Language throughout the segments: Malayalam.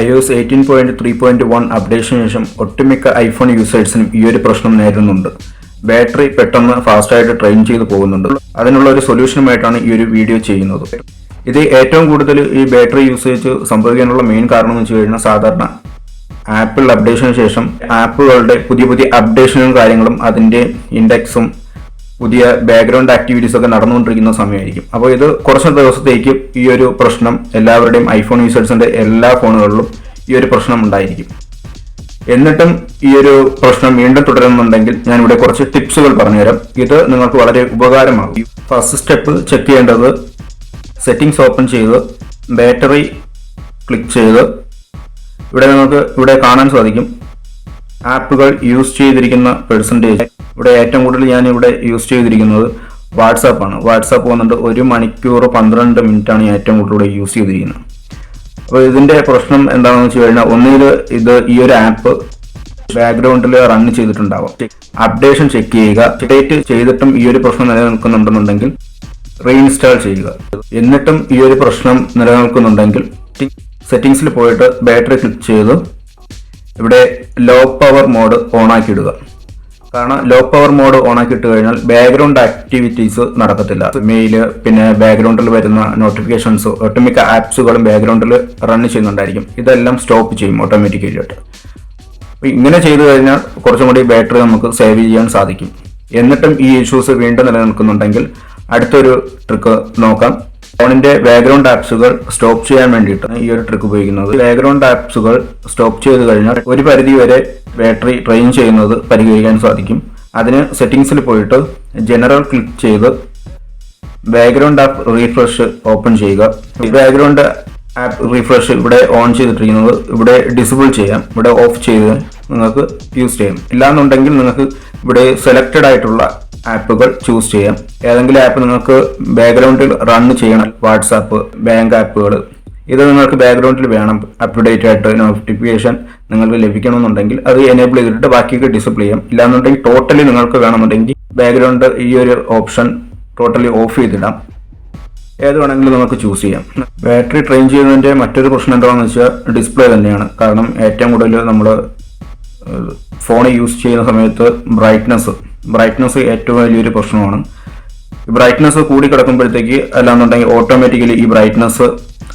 I O S eighteen point three point one അപ്ഡേഷന് ശേഷം ഒട്ടുമിക്ക ഐഫോൺ യൂസേഴ്സിനും ഈ ഒരു പ്രശ്നം നേരിടുന്നുണ്ട്. ബാറ്ററി പെട്ടെന്ന് ഫാസ്റ്റായിട്ട് ട്രെയിൻ ചെയ്ത് പോകുന്നുണ്ട്. അതിനുള്ള ഒരു സൊല്യൂഷനുമായിട്ടാണ് ഈ ഒരു വീഡിയോ ചെയ്യുന്നത്. ഇത് ഏറ്റവും കൂടുതൽ ഈ ബാറ്ററി യൂസേജ് സംഭവിക്കാനുള്ള മെയിൻ കാരണം എന്ന് വെച്ച് കഴിഞ്ഞാൽ സാധാരണ ആപ്പിൾ അപ്ഡേഷന് ശേഷം ആപ്പുകളുടെ പുതിയ പുതിയ അപ്ഡേഷനും കാര്യങ്ങളും അതിന്റെ ഇൻഡെക്സും പുതിയ ബാക്ക്ഗ്രൗണ്ട് ആക്ടിവിറ്റീസ് ഒക്കെ നടന്നുകൊണ്ടിരിക്കുന്ന സമയമായിരിക്കും. അപ്പോൾ ഇത് കുറച്ച് ദിവസത്തേക്ക് ഈ ഒരു പ്രശ്നം എല്ലാവരുടെയും ഐഫോൺ യൂസേഴ്സിന്റെ എല്ലാ ഫോണുകളിലും ഈ ഒരു പ്രശ്നം ഉണ്ടായിരിക്കും. എന്നിട്ടും ഈ ഒരു പ്രശ്നം വീണ്ടും തുടരുന്നുണ്ടെങ്കിൽ ഞാൻ ഇവിടെ കുറച്ച് ടിപ്സുകൾ പറഞ്ഞുതരാം. ഇത് നിങ്ങൾക്ക് വളരെ ഉപകാരമാകും. ഫസ്റ്റ് സ്റ്റെപ്പ് ചെക്ക് ചെയ്യേണ്ടത് സെറ്റിംഗ്സ് ഓപ്പൺ ചെയ്ത് ബാറ്ററി ക്ലിക്ക് ചെയ്ത് ഇവിടെ നിങ്ങൾക്ക് ഇവിടെ കാണാൻ സാധിക്കും. ആപ്പുകൾ യൂസ് ചെയ്തിരിക്കുന്ന പെർസെന്റേജ് ഇവിടെ ഏറ്റവും കൂടുതൽ ഞാൻ ഇവിടെ യൂസ് ചെയ്തിരിക്കുന്നത് വാട്സാപ്പ് ആണ്. വാട്സാപ്പ് വന്നിട്ട് ഒരു മണിക്കൂർ പന്ത്രണ്ട് മിനിറ്റ് ആണ് ഞാൻ ഏറ്റവും കൂടുതൽ ഇവിടെ യൂസ് ചെയ്തിരിക്കുന്നത്. അപ്പോൾ ഇതിന്റെ പ്രശ്നം എന്താണെന്ന് വെച്ച് കഴിഞ്ഞാൽ ഒന്നുകിൽ ഇത് ഈ ഒരു ആപ്പ് ബാക്ക്ഗ്രൗണ്ടിൽ റൺ ചെയ്തിട്ടുണ്ടാവും. അപ്ഡേഷൻ ചെക്ക് ചെയ്യുക. അപ്ഡേറ്റ് ചെയ്തിട്ടും ഈ ഒരു പ്രശ്നം നിലനിൽക്കുന്നുണ്ടെന്നുണ്ടെങ്കിൽ റീഇൻസ്റ്റാൾ ചെയ്യുക. എന്നിട്ടും ഈ ഒരു പ്രശ്നം നിലനിൽക്കുന്നുണ്ടെങ്കിൽ സെറ്റിംഗ്സിൽ പോയിട്ട് ബാറ്ററി ക്ലിക്ക് ചെയ്ത് ഇവിടെ ലോ പവർ മോഡ് ഓൺ ആക്കി ഇടുക. കാരണം ലോ പവർ മോഡ് ഓൺ ആക്കി ഇട്ട് കഴിഞ്ഞാൽ ബാക്ക്ഗ്രൗണ്ട് ആക്ടിവിറ്റീസ് നടക്കത്തില്ല. മെയിൽ പിന്നെ ബാക്ക്ഗ്രൗണ്ടിൽ വരുന്ന നോട്ടിഫിക്കേഷൻസ് ഒട്ടുമിക്ക ആപ്സുകളും ബാക്ക്ഗ്രൗണ്ടിൽ റൺ ചെയ്യുന്നുണ്ടായിരിക്കും. ഇതെല്ലാം സ്റ്റോപ്പ് ചെയ്യും ഓട്ടോമാറ്റിക്കലി ആയിട്ട്. ഇങ്ങനെ ചെയ്തു കഴിഞ്ഞാൽ കുറച്ചും കൂടി ബാറ്ററി നമുക്ക് സേവ് ചെയ്യാൻ സാധിക്കും. എന്നിട്ടും ഈ ഇഷ്യൂസ് വീണ്ടും നിലനിൽക്കുന്നുണ്ടെങ്കിൽ അടുത്തൊരു ട്രിക്ക് നോക്കാം. ഫോണിന്റെ ബാക്ക്ഗ്രൗണ്ട് ആപ്സുകൾ സ്റ്റോപ്പ് ചെയ്യാൻ വേണ്ടിയിട്ടാണ് ഈ ഒരു ട്രിക്ക് ഉപയോഗിക്കുന്നത്. ബാക്ക്ഗ്രൗണ്ട് ആപ്സുകൾ സ്റ്റോപ്പ് ചെയ്ത് കഴിഞ്ഞാൽ ഒരു പരിധി വരെ ബാറ്ററി ട്രെയിൻ ചെയ്യുന്നത് പരിഹരിക്കാൻ സാധിക്കും. അതിന് സെറ്റിംഗ്സിൽ പോയിട്ട് ജനറൽ ക്ലിക്ക് ചെയ്ത് ബാക്ക്ഗ്രൗണ്ട് ആപ്പ് റീഫ്രഷ് ഓപ്പൺ ചെയ്യുക. ബാക്ക്ഗ്രൗണ്ട് ആപ്പ് റീഫ്രഷ് ഇവിടെ ഓൺ ചെയ്തിട്ടിരിക്കുന്നത് ഇവിടെ ഡിസബിൾ ചെയ്യാം. ഇവിടെ ഓഫ് ചെയ്ത് നിങ്ങൾക്ക് യൂസ് ചെയ്യാം. ഇല്ലാന്നുണ്ടെങ്കിൽ നിങ്ങൾക്ക് ഇവിടെ സെലക്റ്റഡ് ആയിട്ടുള്ള ആപ്പുകൾ ചൂസ് ചെയ്യാം. ഏതെങ്കിലും ആപ്പ് നിങ്ങൾക്ക് ബാക്ക്ഗ്രൗണ്ടിൽ റൺ ചെയ്യണം. വാട്സാപ്പ് ബാങ്ക് ആപ്പുകൾ ഇത് നിങ്ങൾക്ക് ബാക്ക്ഗ്രൗണ്ടിൽ വേണം. അപ്ഡേറ്റ് ആയിട്ട് നോട്ടിഫിക്കേഷൻ നിങ്ങൾക്ക് ലഭിക്കണമെന്നുണ്ടെങ്കിൽ അത് എനേബിൾ ചെയ്തിട്ട് ബാക്കിയൊക്കെ ഡിസബിൾ ചെയ്യാം. ഇല്ലാന്നുണ്ടെങ്കിൽ ടോട്ടലി നിങ്ങൾക്ക് വേണമെന്നുണ്ടെങ്കിൽ ബാക്ക്ഗ്രൗണ്ട് ഈ ഒരു ഓപ്ഷൻ ടോട്ടലി ഓഫ് ചെയ്തിടാം. ഏത് വേണമെങ്കിലും നമുക്ക് ചൂസ് ചെയ്യാം. ബാറ്ററി ട്രെയിൻ ചെയ്യുന്നതിന്റെ മറ്റൊരു പ്രശ്നം എന്താണെന്ന് വെച്ചാൽ ഡിസ്പ്ലേ തന്നെയാണ്. കാരണം ഏറ്റവും കൂടുതൽ നമ്മൾ ഫോൺ യൂസ് ചെയ്യുന്ന സമയത്ത് ബ്രൈറ്റ്നസ് ബ്രൈറ്റ്നസ് ഏറ്റവും വലിയൊരു പ്രശ്നമാണ്. ബ്രൈറ്റ്നസ് കൂടി കിടക്കുമ്പോഴത്തേക്ക് അല്ലാന്നുണ്ടെങ്കിൽ ഓട്ടോമാറ്റിക്കലി ഈ ബ്രൈറ്റ്നസ്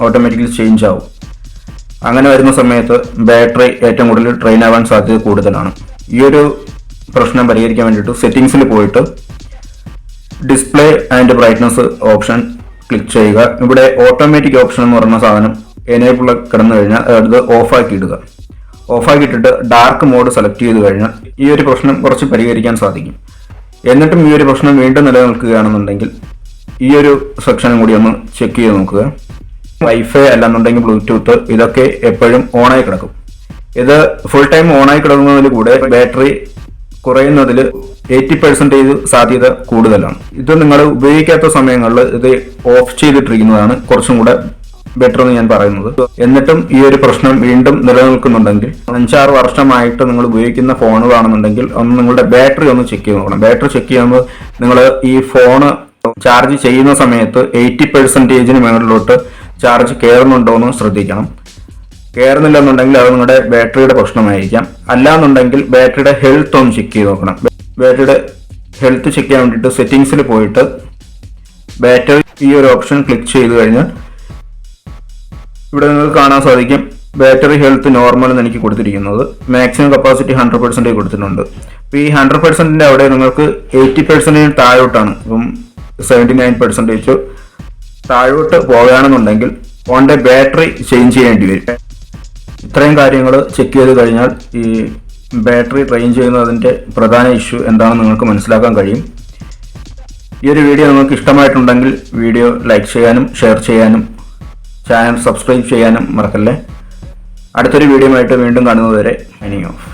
ഓട്ടോമാറ്റിക്കലി ചേഞ്ച് ആവും. അങ്ങനെ വരുന്ന സമയത്ത് ബാറ്ററി ഏറ്റവും കൂടുതൽ ട്രെയിൻ ആവാൻ സാധ്യത കൂടുതലാണ്. ഈ ഒരു പ്രശ്നം പരിഹരിക്കാൻ വേണ്ടിയിട്ട് സെറ്റിംഗ്സിൽ പോയിട്ട് display and brightness option click ചെയ്യുക. ഇവിടെ ഓട്ടോമാറ്റിക് ഓപ്ഷൻ എന്ന് പറയുന്ന സാധനം എനേബിൾ കിടന്നു കഴിഞ്ഞാൽ അത് ഓഫാക്കി ഇടുക. ഓഫാക്കി ഇട്ടിട്ട് ഡാർക്ക് മോഡ് സെലക്ട് ചെയ്ത് കഴിഞ്ഞാൽ ഈ ഒരു പ്രശ്നം കുറച്ച് പരിഹരിക്കാൻ സാധിക്കും. എന്നിട്ടും ഈ ഒരു പ്രശ്നം വീണ്ടും നിലനിൽക്കുകയാണെന്നുണ്ടെങ്കിൽ ഈ ഒരു സെക്ഷനും കൂടി ഒന്ന് ചെക്ക് ചെയ്ത് നോക്കുക. വൈഫൈ അല്ലാന്നുണ്ടെങ്കിൽ ബ്ലൂടൂത്ത് ഇതൊക്കെ എപ്പോഴും ഓണായി കിടക്കും. ഇത് ഫുൾ ടൈം ഓണായി കിടക്കുന്നതിൽ കൂടെ ബാറ്ററി കുറയുന്നതിൽ എയ്റ്റി പെർസെന്റേജ് സാധ്യത കൂടുതലാണ്. ഇത് നിങ്ങൾ ഉപയോഗിക്കാത്ത സമയങ്ങളിൽ ഇത് ഓഫ് ചെയ്തിട്ടിരിക്കുന്നതാണ് കുറച്ചും കൂടെ ബെറ്റർ എന്ന് ഞാൻ പറയുന്നത്. എന്നിട്ടും ഈ ഒരു പ്രശ്നം വീണ്ടും നിലനിൽക്കുന്നുണ്ടെങ്കിൽ അഞ്ചാറ് വർഷമായിട്ട് നിങ്ങൾ ഉപയോഗിക്കുന്ന ഫോണുകളാണെന്നുണ്ടെങ്കിൽ ഒന്ന് നിങ്ങളുടെ ബാറ്ററി ഒന്ന് ചെക്ക് ചെയ്ത് നോക്കണം. ബാറ്ററി ചെക്ക് ചെയ്യുമ്പോൾ നിങ്ങൾ ഈ ഫോണ് ചാർജ് ചെയ്യുന്ന സമയത്ത് എയ്റ്റി പെർസെന്റേജിന് മുകളിലോട്ട് ചാർജ് കയറുന്നുണ്ടോ എന്ന് ശ്രദ്ധിക്കണം. കയറുന്നില്ലെന്നുണ്ടെങ്കിൽ അത് നിങ്ങളുടെ ബാറ്ററിയുടെ പ്രശ്നമായിരിക്കാം. അല്ലാന്നുണ്ടെങ്കിൽ ബാറ്ററിയുടെ ഹെൽത്ത് ഒന്ന് ചെക്ക് ചെയ്ത് നോക്കണം. ബാറ്ററിയുടെ ഹെൽത്ത് ചെക്ക് ചെയ്യാൻ വേണ്ടിയിട്ട് സെറ്റിങ്സിൽ പോയിട്ട് ബാറ്ററി ഈ ഒരു ഓപ്ഷൻ ക്ലിക്ക് ചെയ്ത് കഴിഞ്ഞാൽ ഇവിടെ നിങ്ങൾക്ക് കാണാൻ സാധിക്കും ബാറ്ററി ഹെൽത്ത് നോർമൽ എന്ന് എനിക്ക് കൊടുത്തിരിക്കുന്നത്. മാക്സിമം കപ്പാസിറ്റി ഹൺഡ്രഡ് പെർസെന്റേജ് കൊടുത്തിട്ടുണ്ട്. അപ്പോൾ ഈ ഹൺഡ്രഡ് പെർസെന്റിന്റെ അവിടെ നിങ്ങൾക്ക് എയ്റ്റി പെർസെന്റേജ് താഴോട്ടാണ്. ഇപ്പം സെവന്റി നയൻ പെർസെന്റേജ് താഴോട്ട് പോകുകയാണെന്നുണ്ടെങ്കിൽ ഫോണിന്റെ ബാറ്ററി ചേഞ്ച് ചെയ്യേണ്ടി വരും. ഇത്രയും കാര്യങ്ങൾ ചെക്ക് ചെയ്ത് കഴിഞ്ഞാൽ ഈ ബാറ്ററി ട്രെയിൻ ചെയ്യുന്നതിന്റെ പ്രധാന ഇഷ്യൂ എന്താണെന്ന് നിങ്ങൾക്ക് മനസ്സിലാക്കാൻ കഴിയും. ഈ ഒരു വീഡിയോ നിങ്ങൾക്ക് ഇഷ്ടമായിട്ടുണ്ടെങ്കിൽ വീഡിയോ ലൈക്ക് ചെയ്യാനും ഷെയർ ചെയ്യാനും ചാനൽ സബ്സ്ക്രൈബ് ചെയ്യാനും മറക്കല്ലേ. അടുത്തൊരു വീഡിയോ ആയിട്ട് വീണ്ടും കാണുന്നതുവരെ അനിങ് ഓഫ്